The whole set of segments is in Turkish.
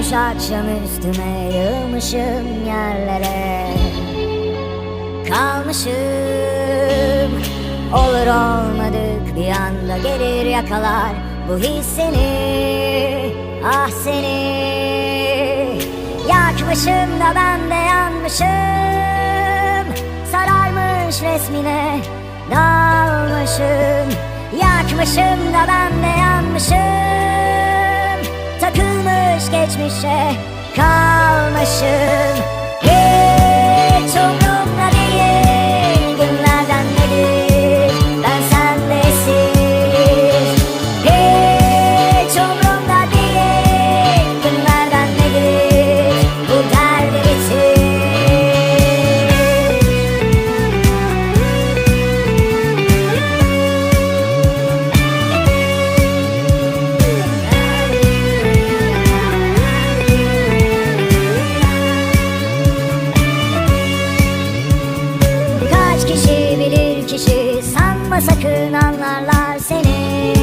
Düşmüş akşam üstüme yığılmışım yerlere. Kalmışım Olur olmadık bir anda gelir yakalar. Bu his seni Ah seni. Yakmışım da ben de yanmışım. Sararmış resmine Dalmışım. Yakmışım da ben geçmişe kalmışım. Hiç Sakın anlarlar seni.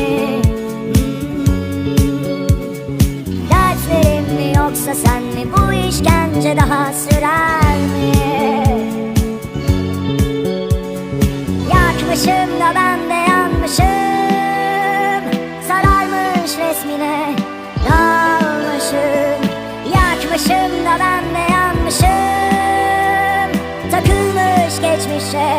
Dertlerim mi yoksa sen mi? Bu işkence daha sürer mi? Yakmışım da ben de yanmışım. Sararmış resmine dalmışım. Yakmışım da ben de yanmışım. Takılmış geçmişe